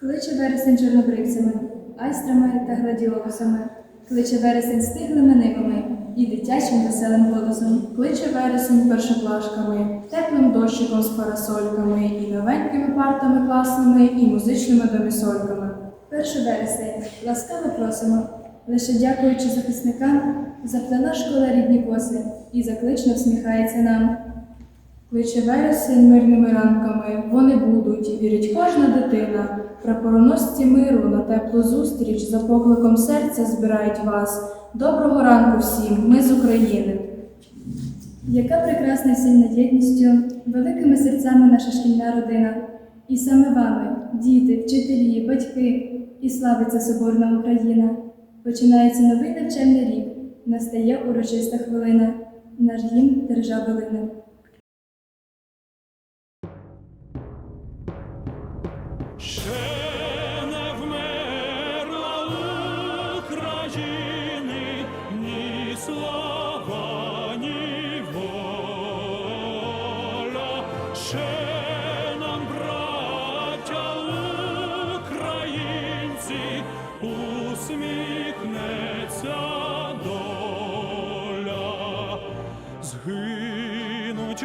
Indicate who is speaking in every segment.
Speaker 1: Кличе вересень чорнобривцями, айстрами та гладіолусами, кличе вересень стиглими нивами і дитячим веселим голосом.
Speaker 2: Кличе вересень першоклашками, теплим дощиком з парасольками, і новенькими партами класними, і музичними домісольками.
Speaker 1: Перший вересень ласкаво просимо, лише дякуючи захисникам, заплела школа рідні коси і заклично всміхається нам.
Speaker 2: Кличе вересень мирними ранками, вони будуть, і вірить кожна дитина. Прапороносці миру на теплу зустріч за покликом серця збирають вас. Доброго ранку всім, ми з України.
Speaker 1: Яка прекрасна сильна єдністю, великими серцями наша шкільна родина. І саме вами, діти, вчителі, батьки, і славиться Соборна Україна. Починається новий навчальний рік, настає урочиста хвилина, наш гімн держави лине.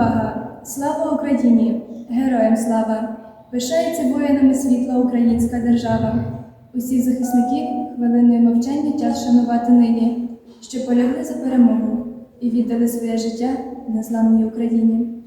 Speaker 1: Увага! Слава Україні! Героям слава! Пишається воїнами світла українська держава. Усіх захисників хвилиною мовчання час шанувати нині, що полягли за перемогу і віддали своє життя незламній Україні.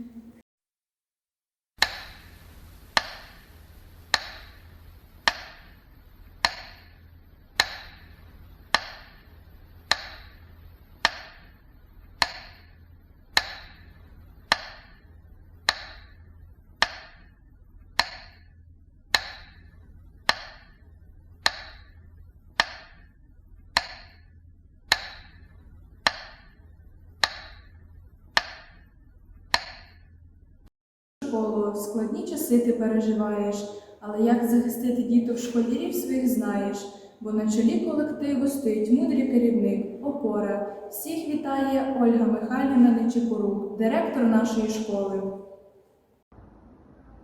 Speaker 2: Складні часи ти переживаєш, але як захистити діток школярів своїх знаєш, бо на чолі колективу стоїть мудрий керівник, опора. Всіх вітає Ольга Михайлівна Нечипорук, директор нашої школи.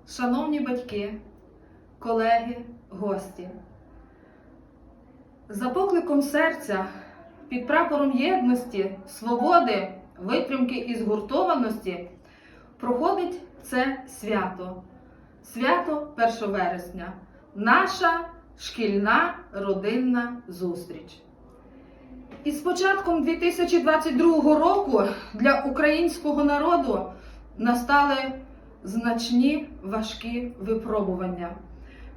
Speaker 3: Шановні батьки, колеги, гості, за покликом серця, під прапором єдності, свободи, витримки і згуртованості проходить це свято. Свято 1 вересня. Наша шкільна родинна зустріч. І з початком 2022 року для українського народу настали значні важкі випробування.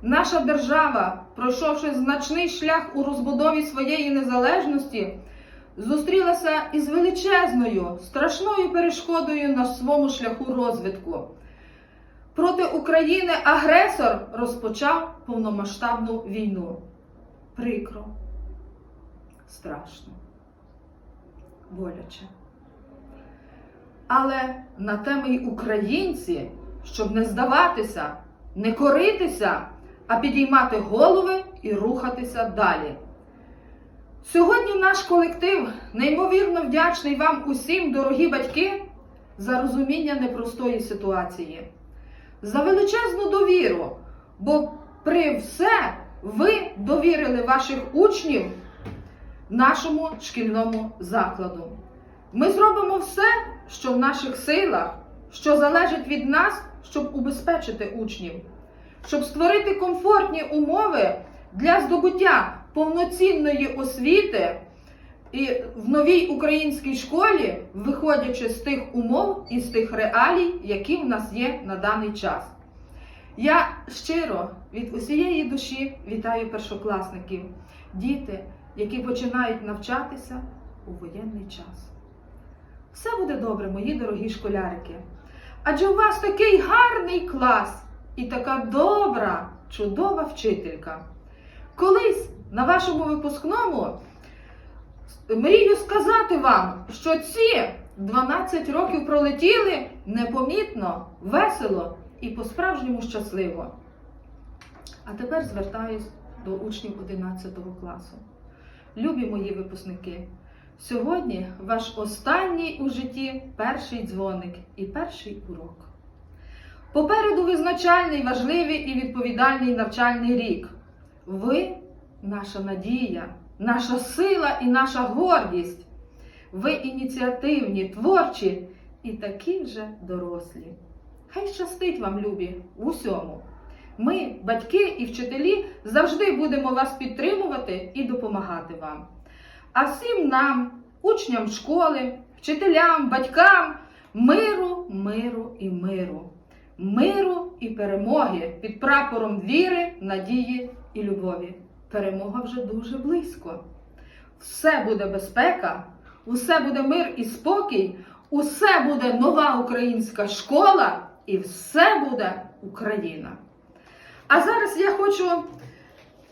Speaker 3: Наша держава, пройшовши значний шлях у розбудові своєї незалежності, зустрілася із величезною, страшною перешкодою на своєму шляху розвитку. Проти України агресор розпочав повномасштабну війну. Прикро, страшно, боляче. Але на те ми й українці, щоб не здаватися, не коритися, а підіймати голови і рухатися далі. Сьогодні наш колектив неймовірно вдячний вам усім, дорогі батьки, за розуміння непростої ситуації, за величезну довіру, бо при все ви довірили ваших учнів нашому шкільному закладу. Ми зробимо все, що в наших силах, що залежить від нас, щоб убезпечити учнів, щоб створити комфортні умови для здобуття повноцінної освіти і в новій українській школі, виходячи з тих умов і з тих реалій, які в нас є на даний час. Я щиро від усієї душі вітаю першокласників, діти, які починають навчатися у воєнний час. Все буде добре, мої дорогі школярики. Адже у вас такий гарний клас і така добра, чудова вчителька. Колись на вашому випускному мрію сказати вам, що ці 12 років пролетіли непомітно, весело і по-справжньому щасливо. А тепер звертаюсь до учнів 11 класу. Любі мої випускники, сьогодні ваш останній у житті перший дзвоник і перший урок. Попереду визначальний, важливий і відповідальний навчальний рік. Ви наша надія, наша сила і наша гордість. Ви ініціативні, творчі і такі вже дорослі. Хай щастить вам, любі, в усьому. Ми, батьки і вчителі, завжди будемо вас підтримувати і допомагати вам. А всім нам, учням школи, вчителям, батькам, миру, миру і миру, миру і перемоги під прапором віри, надії і любові. Перемога вже дуже близько. Все буде безпека, усе буде мир і спокій, усе буде нова українська школа і все буде Україна. А зараз я хочу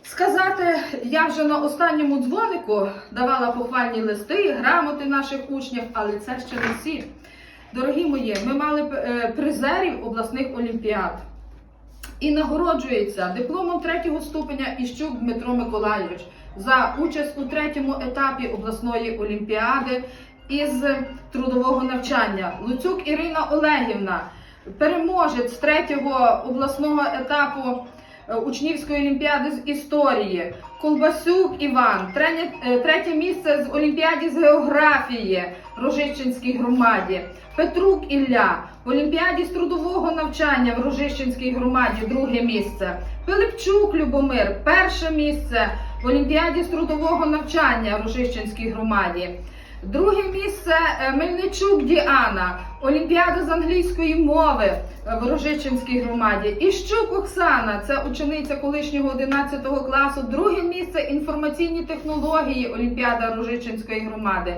Speaker 3: сказати, я вже на останньому дзвонику давала похвальні листи, грамоти наших учнів, але це ще не всі. Дорогі мої, ми мали е, призерів обласних олімпіад. І нагороджується дипломом третього ступеня Іщук Дмитро Миколайович за участь у третьому етапі обласної олімпіади із трудового навчання. Луцюк Ірина Олегівна, переможець третього обласного етапу учнівської олімпіади з історії. Колбасюк Іван, третє, е, місце з олімпіаді з географії Рожищенській громаді. Петрук Ілля в олімпіаді з трудового навчання в Рожищенській громаді, друге місце. Пилипчук Любомир, перше місце в олімпіаді з трудового навчання в Рожищенській громаді. Друге місце е, Мельничук Діана, Олімпіада з англійської мови е, в Рожичинській громаді. Іщук Оксана, це учениця колишнього 11 класу. Друге місце інформаційні технології Олімпіада Рожичинської громади.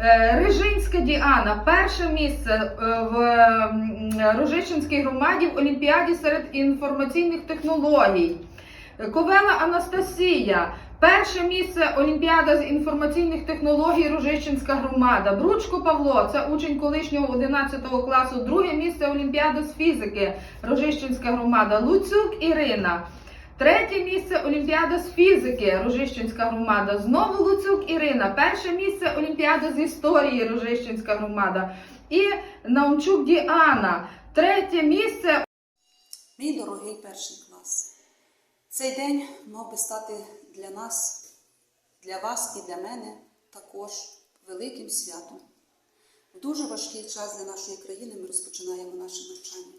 Speaker 3: Е, Рижинська Діана, перше місце в Рожичинській громаді в Олімпіаді серед інформаційних технологій. Ковела Анастасія, перше місце Олімпіада з інформаційних технологій Рожищенська громада. Бручко Павло, це учень колишнього 11 класу, друге місце Олімпіада з фізики Рожищенська громада. Луцюк Ірина. Третє місце Олімпіада з фізики Рожищенська громада. Знову Луцюк Ірина. Перше місце Олімпіада з історії Рожищенська громада. І Наумчук Діана. Третє місце
Speaker 4: Мій дорогий перший клас, цей день мав би стати для нас, для вас і для мене також великим святом. В дуже важкий час для нашої країни ми розпочинаємо наше навчання.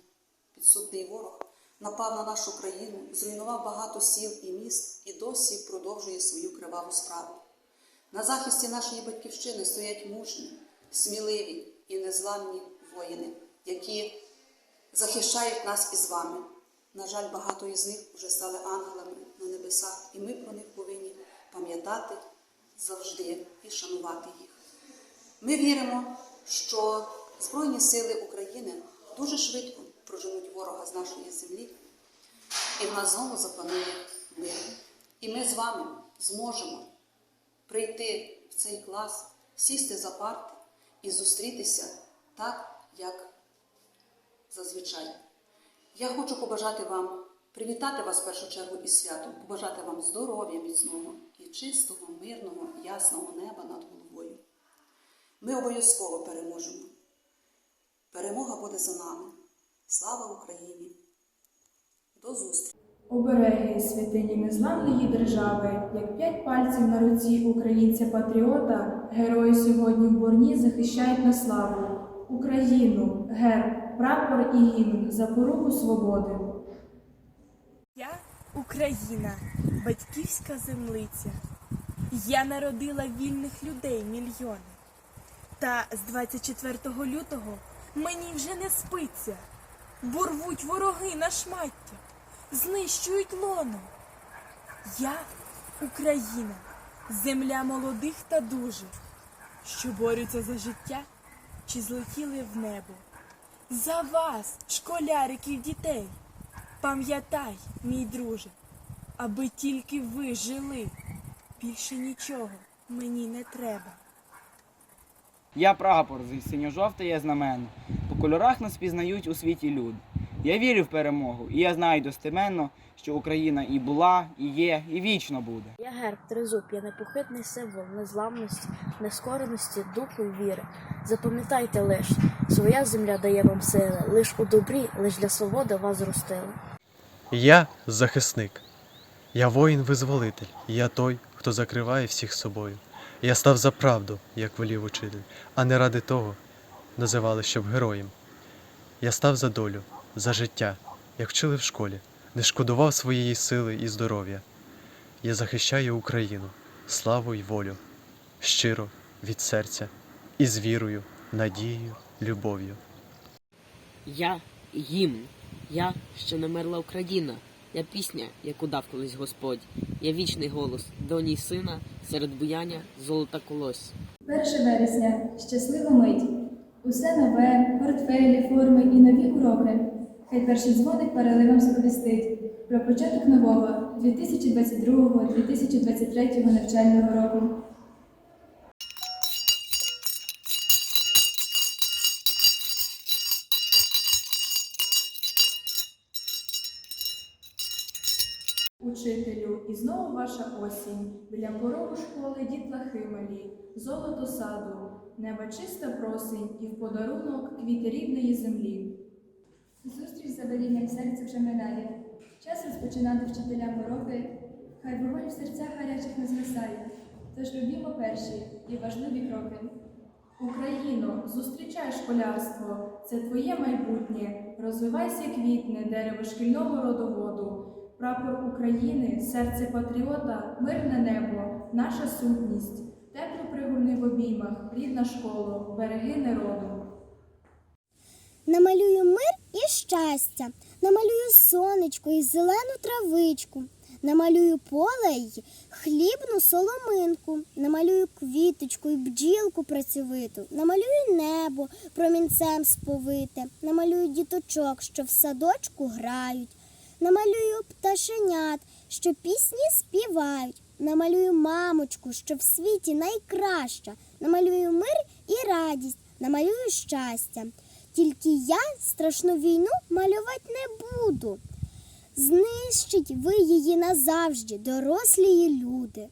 Speaker 4: Підсудний ворог напав на нашу країну, зруйнував багато сіл і міст і досі продовжує свою криваву справу. На захисті нашої батьківщини стоять мужні, сміливі і незламні воїни, які захищають нас із вами. На жаль, багато із них вже стали ангелами на небесах, і ми про них пам'ятати завжди і шанувати їх. Ми віримо, що Збройні сили України дуже швидко проженуть ворога з нашої землі, і в нас знову запанує мир. І ми з вами зможемо прийти в цей клас, сісти за парти і зустрітися так, як зазвичай. Я хочу побажати вам, привітати вас в першу чергу із святом, побажати вам здоров'я міцного і чистого, мирного, ясного неба над головою. Ми обов'язково переможемо. Перемога буде за нами. Слава Україні! До зустрічі!
Speaker 2: Обереги святині незламної держави, як п'ять пальців на руці українця-патріота, герої сьогодні в борні захищають на славу Україну, герб, прапор і гімн за поруху свободи.
Speaker 5: Я Україна, батьківська землиця. Я народила вільних людей мільйони. Та з 24 лютого мені вже не спиться, бо рвуть вороги на шмаття, знищують лоно. Я Україна, земля молодих та дужих, що борються за життя чи злетіли в небо. За вас, школяриків дітей. Пам'ятай, мій друже, аби тільки ви жили. Більше нічого мені не треба.
Speaker 6: Я прапор зі синьо-жовте знамен. По кольорах нас пізнають у світі люди. Я вірю в перемогу, і я знаю достеменно, що Україна і була, і є, і вічно буде.
Speaker 7: Я герб, тризуб, я непохитний символ незламності, нескореності, духу й віри. Запам'ятайте лиш, своя земля дає вам сили, лиш у добрі, лиш для свободи вас зростили.
Speaker 8: Я захисник. Я воїн-визволитель. Я той, хто закриває всіх собою. Я став за правду, як волів учитель, а не ради того називали щоб героєм. Я став за долю, за життя, як вчили в школі, не шкодував своєї сили і здоров'я. Я захищаю Україну, славу й волю, щиро, від серця, і з вірою, надією, любов'ю.
Speaker 9: Я гімн, я ще не мерла Україна. Я пісня, яку дав колись Господь. Я вічний голос, доні й сина, серед буяння золота колось.
Speaker 1: 1 вересня щаслива мить. Усе нове, портфелі, форми і нові уроки. Хай перший дзвоник переливом сповістить про початок нового 2022-2023 навчального року.
Speaker 2: Учителю, і знову ваша осінь, біля порогу школи дітлахи малі, золото саду, неба чиста просень і в подарунок квіти рідної землі.
Speaker 1: Зустріч за велінням серця вже минає. Час розпочинати вчителям уроки. Хай вогонь в серцях гарячих не згасає. Тож робімо перші і важливі кроки.
Speaker 2: Україно, зустрічай школярство, це твоє майбутнє. Розвивайся квітне, дерево шкільного родоводу. Прапор України, серце патріота, мирне небо, наша сутність. Тепло пригорни в обіймах, рідна школа, береги народу.
Speaker 10: Намалюю мир щастя, намалюю сонечко і зелену травичку, намалюю поле й хлібну соломинку, намалюю квіточку і бджілку працьовиту, намалюю небо промінцем сповите, намалюю діточок, що в садочку грають, намалюю пташенят, що пісні співають, намалюю мамочку, що в світі найкраща, намалюю мир і радість, намалюю щастя. Тільки я страшну війну малювати не буду. Знищить ви її назавжди, дорослі люди.